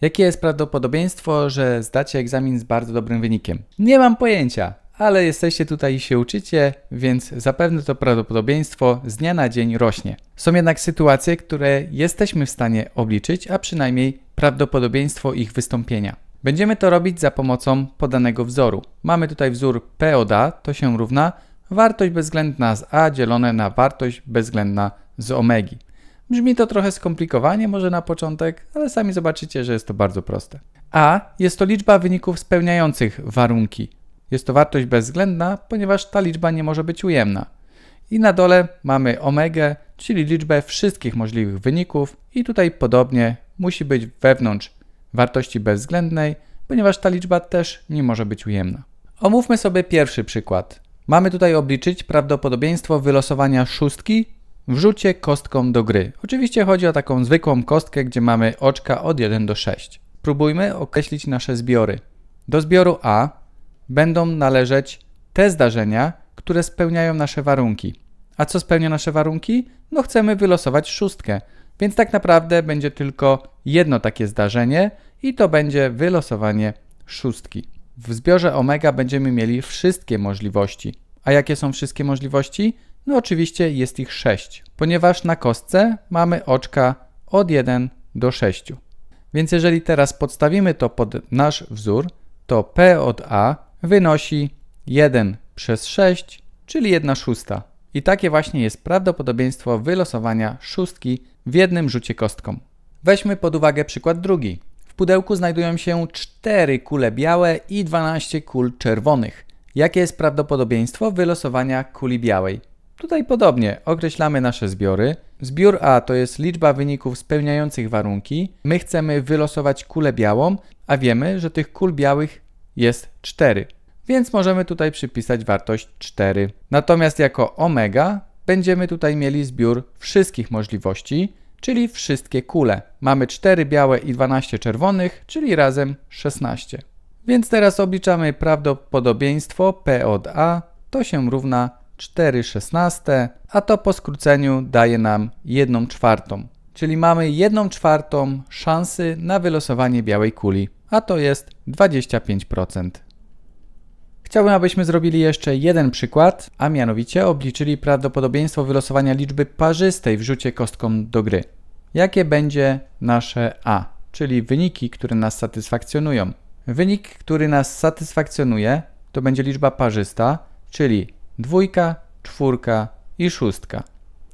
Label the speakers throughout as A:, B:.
A: Jakie jest prawdopodobieństwo, że zdacie egzamin z bardzo dobrym wynikiem? Nie mam pojęcia, ale jesteście tutaj i się uczycie, więc zapewne to prawdopodobieństwo z dnia na dzień rośnie. Są jednak sytuacje, które jesteśmy w stanie obliczyć, a przynajmniej prawdopodobieństwo ich wystąpienia. Będziemy to robić za pomocą podanego wzoru. Mamy tutaj wzór P od A, to się równa wartość bezwzględna z A dzielone na wartość bezwzględna z omegi. Brzmi to trochę skomplikowanie może na początek, ale sami zobaczycie, że jest to bardzo proste. A jest to liczba wyników spełniających warunki. Jest to wartość bezwzględna, ponieważ ta liczba nie może być ujemna. I na dole mamy omegę, czyli liczbę wszystkich możliwych wyników i tutaj podobnie musi być wewnątrz wartości bezwzględnej, ponieważ ta liczba też nie może być ujemna. Omówmy sobie pierwszy przykład. Mamy tutaj obliczyć prawdopodobieństwo wylosowania szóstki w rzucie kostką do gry. Oczywiście chodzi o taką zwykłą kostkę, gdzie mamy oczka od 1 do 6. Próbujmy określić nasze zbiory. Do zbioru A będą należeć te zdarzenia, które spełniają nasze warunki. A co spełnia nasze warunki? No chcemy wylosować szóstkę, więc tak naprawdę będzie tylko jedno takie zdarzenie i to będzie wylosowanie szóstki. W zbiorze omega będziemy mieli wszystkie możliwości. A jakie są wszystkie możliwości? No oczywiście jest ich 6, ponieważ na kostce mamy oczka od 1 do 6. Więc jeżeli teraz podstawimy to pod nasz wzór, to P od A wynosi 1 przez 6, czyli 1 szósta. I takie właśnie jest prawdopodobieństwo wylosowania szóstki w jednym rzucie kostką. Weźmy pod uwagę przykład drugi. W pudełku znajdują się 4 kule białe i 12 kul czerwonych. Jakie jest prawdopodobieństwo wylosowania kuli białej? Tutaj podobnie określamy nasze zbiory. Zbiór A to jest liczba wyników spełniających warunki. My chcemy wylosować kulę białą, a wiemy, że tych kul białych jest 4. Więc możemy tutaj przypisać wartość 4. Natomiast jako omega będziemy tutaj mieli zbiór wszystkich możliwości, czyli wszystkie kule. Mamy 4 białe i 12 czerwonych, czyli razem 16. Więc teraz obliczamy prawdopodobieństwo P od A, to się równa 4 szesnaste, a to po skróceniu daje nam 1 czwartą. Czyli mamy 1 czwartą szansy na wylosowanie białej kuli, a to jest 25%. Chciałbym, abyśmy zrobili jeszcze jeden przykład, a mianowicie obliczyli prawdopodobieństwo wylosowania liczby parzystej w rzucie kostką do gry. Jakie będzie nasze A, czyli wyniki, które nas satysfakcjonują? Wynik, który nas satysfakcjonuje, to będzie liczba parzysta, czyli dwójka, czwórka i szóstka,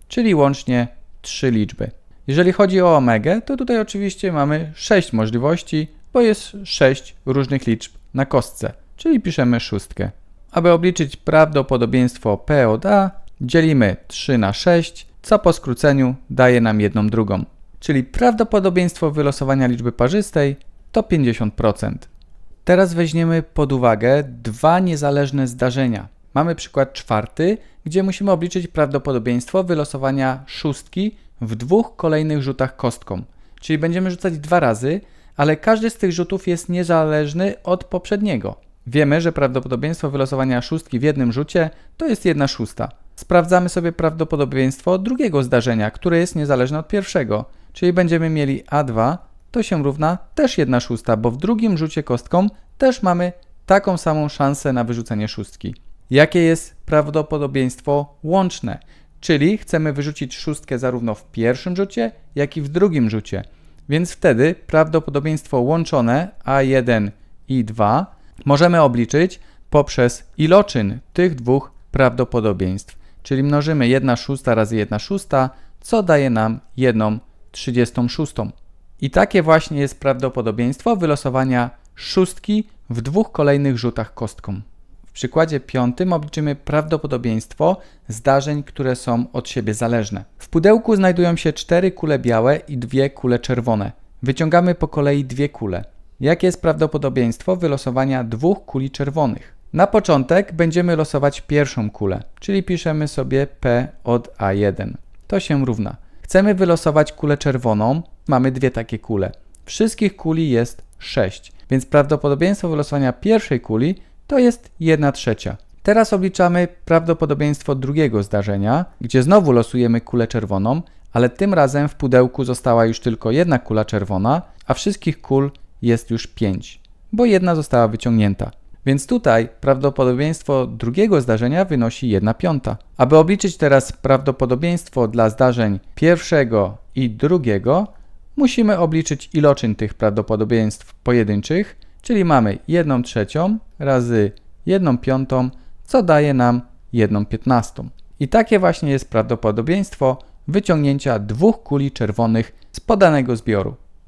A: czyli łącznie trzy liczby. Jeżeli chodzi o omegę, to tutaj oczywiście mamy 6 możliwości, bo jest 6 różnych liczb na kostce, czyli piszemy szóstkę. Aby obliczyć prawdopodobieństwo P od A, dzielimy 3 na 6, co po skróceniu daje nam jedną drugą. Czyli prawdopodobieństwo wylosowania liczby parzystej to 50%. Teraz weźmiemy pod uwagę dwa niezależne zdarzenia. Mamy przykład czwarty, gdzie musimy obliczyć prawdopodobieństwo wylosowania szóstki w dwóch kolejnych rzutach kostką. Czyli będziemy rzucać dwa razy, ale każdy z tych rzutów jest niezależny od poprzedniego. Wiemy, że prawdopodobieństwo wylosowania szóstki w jednym rzucie to jest 1 szósta. Sprawdzamy sobie prawdopodobieństwo drugiego zdarzenia, które jest niezależne od pierwszego, czyli będziemy mieli A2 to się równa też 1 szósta, bo w drugim rzucie kostką też mamy taką samą szansę na wyrzucenie szóstki. Jakie jest prawdopodobieństwo łączne? Czyli chcemy wyrzucić szóstkę zarówno w pierwszym rzucie, jak i w drugim rzucie. Więc wtedy prawdopodobieństwo łączone A1 i 2 możemy obliczyć poprzez iloczyn tych dwóch prawdopodobieństw. Czyli mnożymy 1 szósta razy 1 szósta, co daje nam 1 36. I takie właśnie jest prawdopodobieństwo wylosowania szóstki w dwóch kolejnych rzutach kostką. W przykładzie piątym obliczymy prawdopodobieństwo zdarzeń, które są od siebie zależne. W pudełku znajdują się cztery kule białe i dwie kule czerwone. Wyciągamy po kolei dwie kule. Jakie jest prawdopodobieństwo wylosowania dwóch kuli czerwonych? Na początek będziemy losować pierwszą kulę, czyli piszemy sobie P od A1. To się równa. Chcemy wylosować kulę czerwoną, mamy dwie takie kule. Wszystkich kuli jest 6, więc prawdopodobieństwo wylosowania pierwszej kuli to jest 1 trzecia. Teraz obliczamy prawdopodobieństwo drugiego zdarzenia, gdzie znowu losujemy kulę czerwoną, ale tym razem w pudełku została już tylko jedna kula czerwona, a wszystkich kul jest już 5, bo jedna została wyciągnięta. Więc tutaj prawdopodobieństwo drugiego zdarzenia wynosi 1 piąta. Aby obliczyć teraz prawdopodobieństwo dla zdarzeń pierwszego i drugiego, musimy obliczyć iloczyn tych prawdopodobieństw pojedynczych, czyli mamy 1 trzecią razy 1 piątą, co daje nam 1 piętnastą. I takie właśnie jest prawdopodobieństwo wyciągnięcia dwóch kuli czerwonych z podanego zbioru.